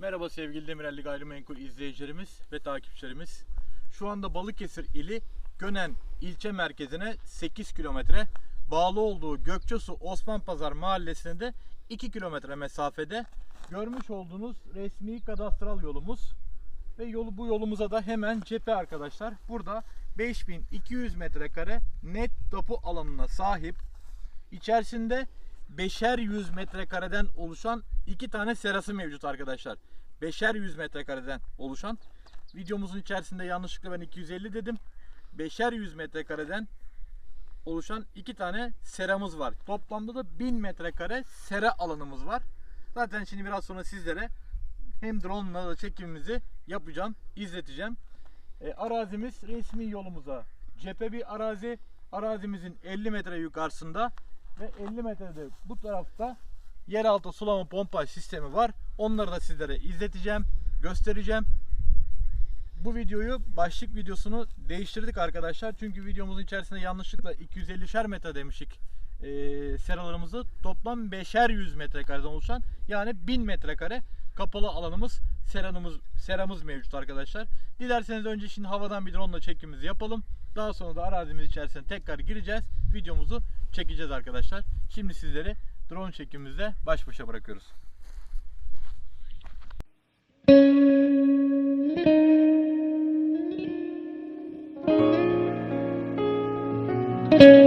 Merhaba sevgili Demirelli Gayrimenkul izleyicilerimiz ve takipçilerimiz. Şu anda Balıkesir ili Gönen ilçe merkezine 8 kilometre bağlı olduğu Gökçesu Osman Pazar mahallesine de 2 kilometre mesafede görmüş olduğunuz resmi kadastral yolumuz ve yolu bu yolumuza da hemen cephe arkadaşlar. Burada 5200 metrekare net tapu alanına sahip. İçerisinde beşer yüz metrekareden oluşan iki tane serası mevcut arkadaşlar. Beşer yüz metrekareden oluşan. Videomuzun içerisinde yanlışlıkla ben 250 dedim. Beşer yüz metrekareden oluşan iki tane seramız var. Toplamda da 1000 metrekare sera alanımız var. Zaten şimdi biraz sonra sizlere hem drone ile da çekimimizi yapacağım, izleteceğim. E, arazimiz resmi yolumuza cephe bir arazi. Arazimizin 50 metre yukarısında ve 50 metrede bu tarafta yeraltı sulama pompa sistemi var. Onları da sizlere izleteceğim, göstereceğim. Bu videoyu başlık videosunu değiştirdik arkadaşlar. Çünkü videomuzun içerisinde yanlışlıkla 250'şer metre demiştik. Ee, seralarımızı toplam 5'er 100 metrekareden oluşan yani 1000 metrekare kapalı alanımız seramız, seramız mevcut arkadaşlar. Dilerseniz önce şimdi havadan bir drone çekimimizi yapalım. Daha sonra da arazimiz içerisine tekrar gireceğiz videomuzu çekeceğiz arkadaşlar. Şimdi sizleri drone çekimimizde baş başa bırakıyoruz. Müzik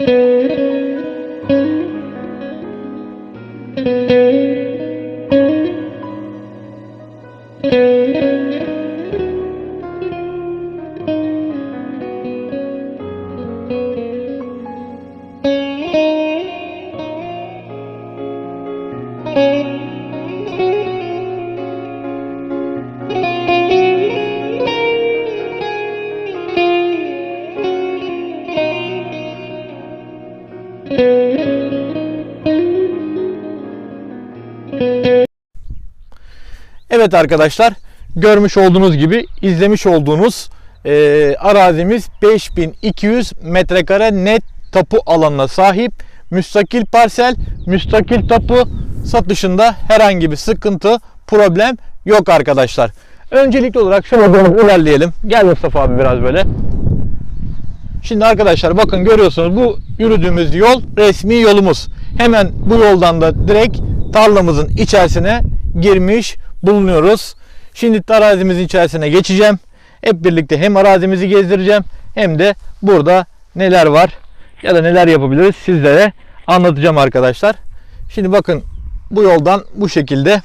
Mm-hmm. Evet arkadaşlar görmüş olduğunuz gibi izlemiş olduğunuz e, arazimiz 5200 metrekare net tapu alanına sahip. Müstakil parsel, müstakil tapu satışında herhangi bir sıkıntı, problem yok arkadaşlar. Öncelikli olarak şuna doğru ilerleyelim. Gel Mustafa abi biraz böyle. Şimdi arkadaşlar bakın görüyorsunuz bu yürüdüğümüz yol resmi yolumuz. Hemen bu yoldan da direkt tarlamızın içerisine girmiş bulunuyoruz. Şimdi arazimizin içerisine geçeceğim. Hep birlikte hem arazimizi gezdireceğim hem de burada neler var ya da neler yapabiliriz sizlere anlatacağım arkadaşlar. Şimdi bakın bu yoldan bu şekilde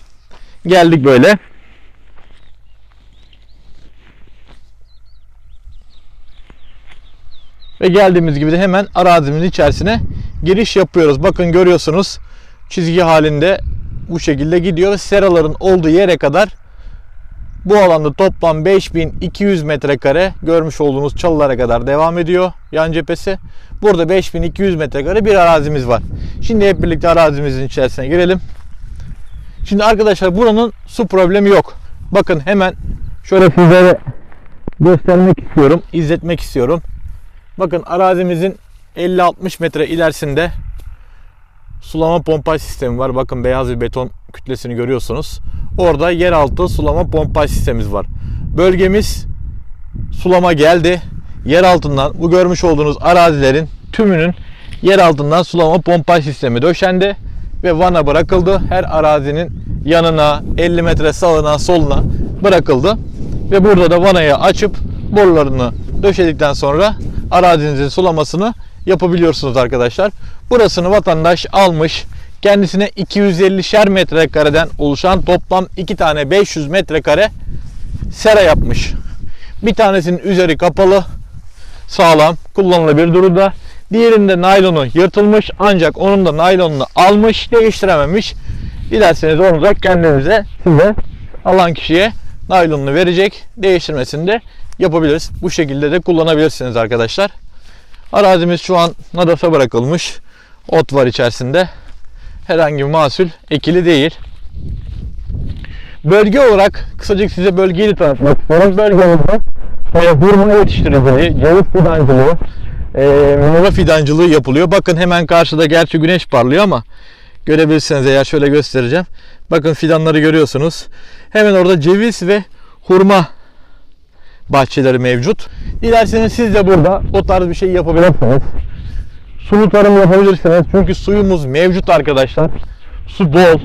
geldik böyle. Ve geldiğimiz gibi de hemen arazimizin içerisine giriş yapıyoruz. Bakın görüyorsunuz çizgi halinde bu şekilde gidiyor. Seraların olduğu yere kadar bu alanda toplam 5200 metrekare görmüş olduğunuz çalılara kadar devam ediyor yan cephesi. Burada 5200 metrekare bir arazimiz var. Şimdi hep birlikte arazimizin içerisine girelim. Şimdi arkadaşlar buranın su problemi yok. Bakın hemen şöyle sizlere göstermek istiyorum, izletmek istiyorum. Bakın arazimizin 50-60 metre ilerisinde sulama pompaj sistemi var. Bakın beyaz bir beton kütlesini görüyorsunuz. Orada yeraltı sulama pompaj sistemimiz var. Bölgemiz sulama geldi. Yer altından bu görmüş olduğunuz arazilerin tümünün yer altından sulama pompaj sistemi döşendi ve vana bırakıldı. Her arazinin yanına 50 metre sağına soluna bırakıldı. Ve burada da vanayı açıp borularını döşedikten sonra arazinizin sulamasını yapabiliyorsunuz arkadaşlar. Burasını vatandaş almış. Kendisine 250'şer metrekareden oluşan toplam 2 tane 500 metrekare sera yapmış. Bir tanesinin üzeri kapalı, sağlam, kullanılabilir durumda. Diğerinde naylonu yırtılmış ancak onun da naylonunu almış, değiştirememiş. Dilerseniz onu da kendinize size alan kişiye naylonunu verecek. Değiştirmesini de yapabiliriz. Bu şekilde de kullanabilirsiniz arkadaşlar. Arazimiz şu an nadasa bırakılmış. Ot var içerisinde. Herhangi bir mahsul ekili değil. Bölge olarak kısacık size bölgeyi de tanıtmak istiyorum. Bölgemizde e, hurma yetiştiriciliği, ceviz fidancılığı, e, meyve fidancılığı yapılıyor. Bakın hemen karşıda gerçi güneş parlıyor ama görebilirsiniz eğer şöyle göstereceğim. Bakın fidanları görüyorsunuz. Hemen orada ceviz ve hurma bahçeleri mevcut. Dilerseniz siz de burada o tarz bir şey yapabilirsiniz. Sulu tarım yapabilirsiniz. Çünkü suyumuz mevcut arkadaşlar. Su bol.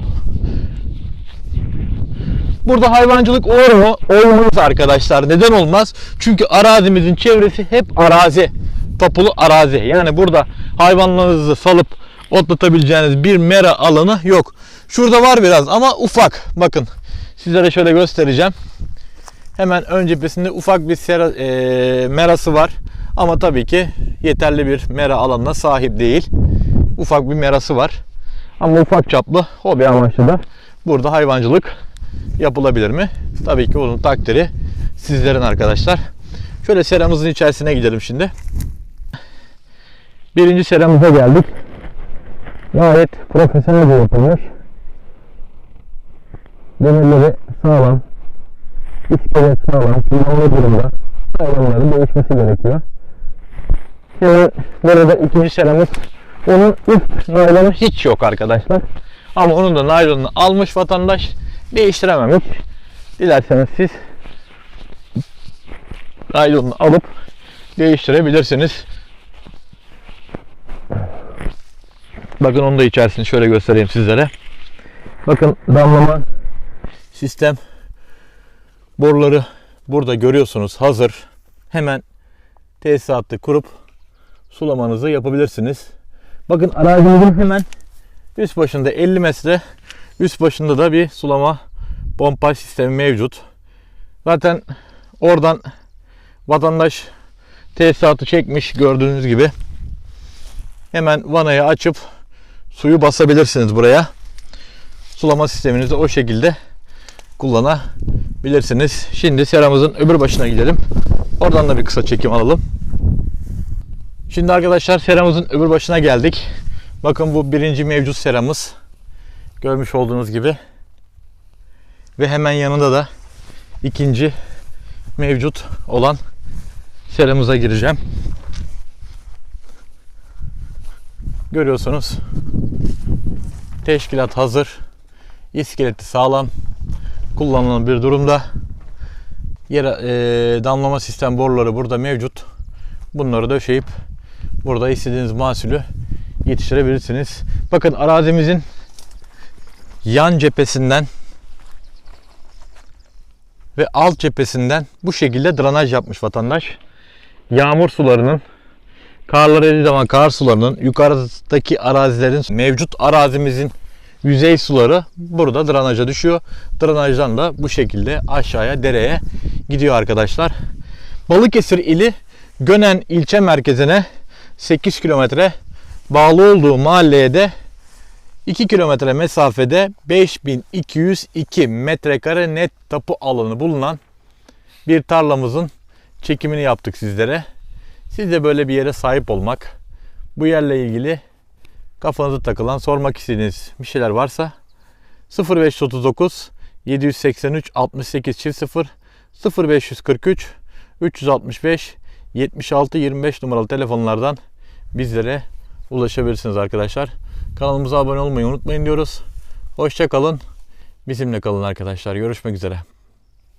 Burada hayvancılık olur mu? Olmaz arkadaşlar. Neden olmaz? Çünkü arazimizin çevresi hep arazi. Tapulu arazi. Yani burada hayvanlarınızı salıp otlatabileceğiniz bir mera alanı yok. Şurada var biraz ama ufak. Bakın sizlere şöyle göstereceğim. Hemen ön cephesinde ufak bir sera, e, merası var. Ama tabii ki yeterli bir mera alanına sahip değil. Ufak bir merası var. Ama ufak çaplı hobi amaçlı da burada hayvancılık yapılabilir mi? Tabii ki onun takdiri sizlerin arkadaşlar. Şöyle seramızın içerisine gidelim şimdi. Birinci seramıza geldik. Gayet profesyonelce yapılmış. Demirleri sağlam. İskelet sağlam. Kullanılı durumda. Hayvanların değişmesi gerekiyor. Şimdi burada ikinci seramız. Onun üst naylonu hiç yok arkadaşlar. Ama onun da naylonunu almış vatandaş değiştirememiş. Dilerseniz siz naylonunu alıp değiştirebilirsiniz. Bakın onu da içerisini şöyle göstereyim sizlere. Bakın damlama sistem boruları burada görüyorsunuz hazır. Hemen tesisatı kurup sulamanızı yapabilirsiniz. Bakın arazimizin hemen üst başında 50 metre üst başında da bir sulama pompaj sistemi mevcut. Zaten oradan vatandaş tesisatı çekmiş gördüğünüz gibi. Hemen vanayı açıp suyu basabilirsiniz buraya. Sulama sisteminizi o şekilde kullanabilirsiniz. Şimdi seramızın öbür başına gidelim. Oradan da bir kısa çekim alalım. Şimdi arkadaşlar seramızın öbür başına geldik. Bakın bu birinci mevcut seramız. Görmüş olduğunuz gibi. Ve hemen yanında da ikinci mevcut olan seramıza gireceğim. Görüyorsunuz. Teşkilat hazır. İskeleti sağlam. Kullanılan bir durumda. Yere, e, damlama sistem boruları burada mevcut. Bunları döşeyip burada istediğiniz mahsulü yetiştirebilirsiniz. Bakın arazimizin yan cephesinden ve alt cephesinden bu şekilde drenaj yapmış vatandaş. Yağmur sularının karlar eridiği zaman kar sularının yukarıdaki arazilerin mevcut arazimizin yüzey suları burada drenaja düşüyor. Drenajdan da bu şekilde aşağıya dereye gidiyor arkadaşlar. Balıkesir ili Gönen ilçe merkezine 8 kilometre bağlı olduğu mahalleye de 2 kilometre mesafede 5202 metrekare net tapu alanı bulunan bir tarlamızın çekimini yaptık sizlere. Siz de böyle bir yere sahip olmak, bu yerle ilgili kafanıza takılan, sormak istediğiniz bir şeyler varsa 0539 783 68 çift 0 0543 365 76 25 numaralı telefonlardan bizlere ulaşabilirsiniz arkadaşlar. Kanalımıza abone olmayı unutmayın diyoruz. Hoşça kalın. Bizimle kalın arkadaşlar. Görüşmek üzere.